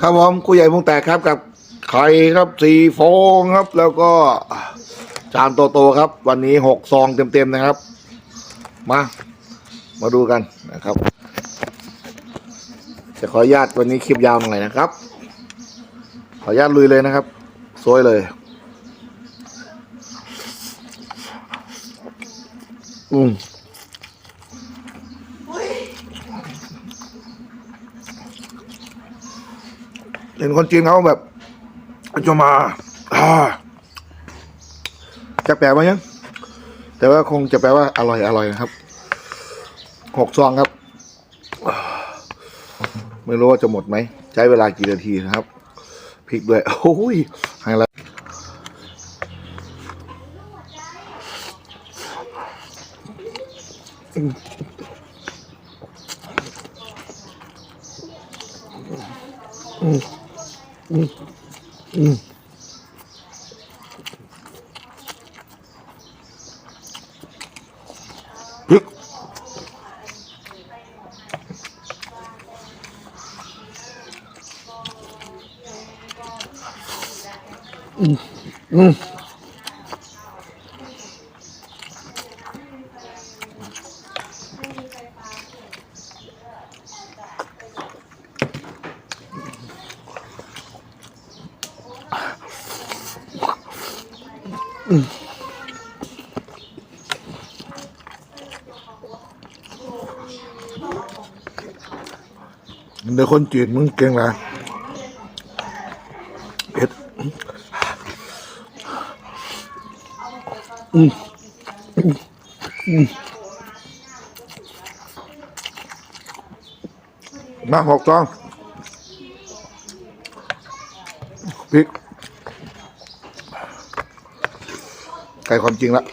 ครับผมครูใหญ่วงแตกครับกับไข่ครับสี่ฟองครับ แล้วก็จานโตๆครับ วันนี้หกซองเต็มๆนะครับ มา มาดูกันนะครับ จะขออนุญาตวันนี้คลิปยาวหน่อยนะครับ ขออนุญาตลุยเลยนะครับซวยเลยอืม เห็นคนจีนเขาแบบจะมาจะแปลว่ายังแต่ว่าคงจะแปลว่าอร่อยอร่อยนะครับหกซองครับ ไม่รู้ว่าจะหมดไหม ใช้เวลากี่นาทีนะครับพริกด้วย โอ้ยไฮไล ท์พริก เดี๋ยวคนจีนมึงเก่งละเผ็ดอืมอืมมาหกซองพริก ไก่ความจริงละ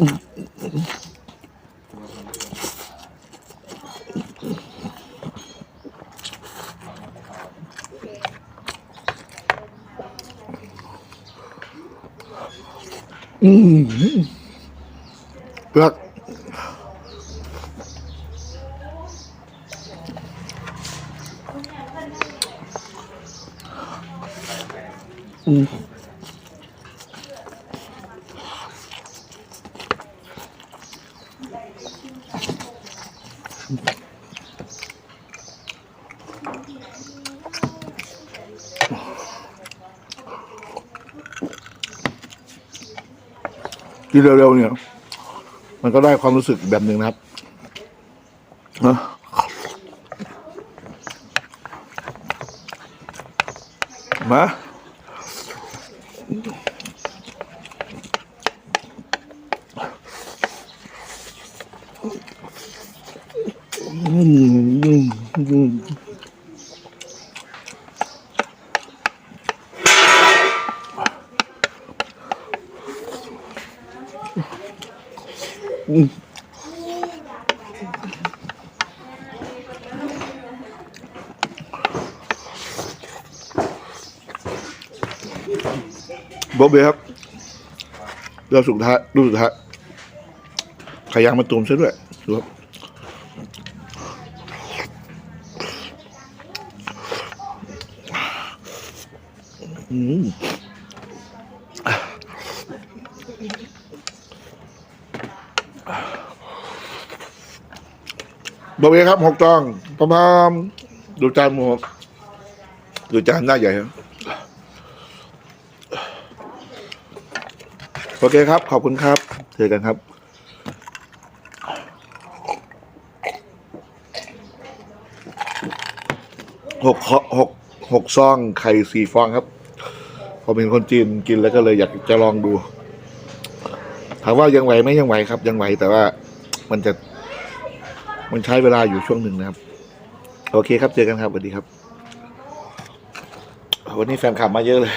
อืม เปลือกอืม กินเร็วๆเนี่ย มันก็ได้ความรู้สึกแบบหนึ่งนะครับนะมาอืมอืมอืม บ๊อบเบ้ครับเรื่องสุดท้ายดูสุดท้ายข่ยางมาตุ่มซะด้วยดูครับอืม บอบเบ้ครับหกจองพร้อมๆดูจานหมูดูจานหน้าใหญ่ครับโอเคครับ ขอบคุณครับ เจอกันครับหกหกหกซองไข่สี่ฟองครับ ผมเป็นคนจีนกินแล้วก็เลยอยากจะลองดู ถามว่ายังไหวไหมยังไหวครับ ยังไหวแต่ว่ามันจะ มันใช้เวลาอยู่ช่วงหนึ่งนะครับ โอเคครับเจอกันครับสวัสดีครับ วันนี้แฟนคลับมาเยอะเลย